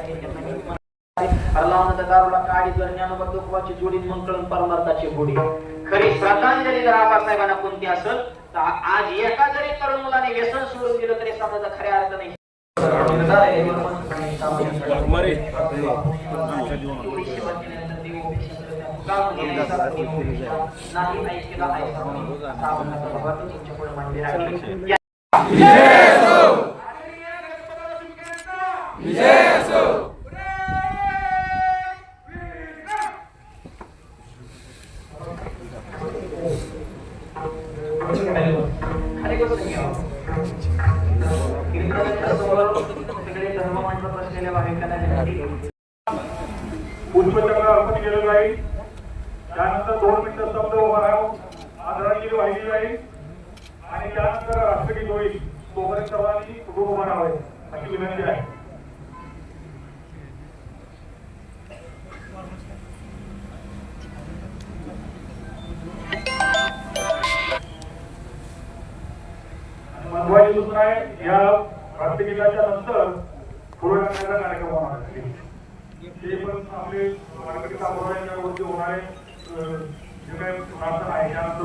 आहे त्यांना मी हरलावनाचा काळी जर ज्ञानोबा तुकवाची जोडी मंगळ परमार्थाची गोडी खरी श्रद्धांजली जर आबासाहेबांना कोणती असेल तर आज एका जरी तरुण मुलाने व्यसन सोडून दिलं तरी समजा खऱ्या अर्थाने नाही पुष्पचक्र अर्पण केलं जाईल त्यानंतर दोन मिनिटं शब्द उभा राहून आदरांजली वाहिली जाईल. आणि त्यानंतर राष्ट्रगीत होईल. तोपर्यंत सर्वांनी कुटुंब उभा राहावे. अशी विनंती आहे. काय आहे या राष्ट्रगीताच्या नंतर थोड्या वेळाचा कार्यक्रम होणार आहे. ते पण आपले मराठी संप्रदायाच्या होणारे जे काही प्रार्थना आहे त्यानंतर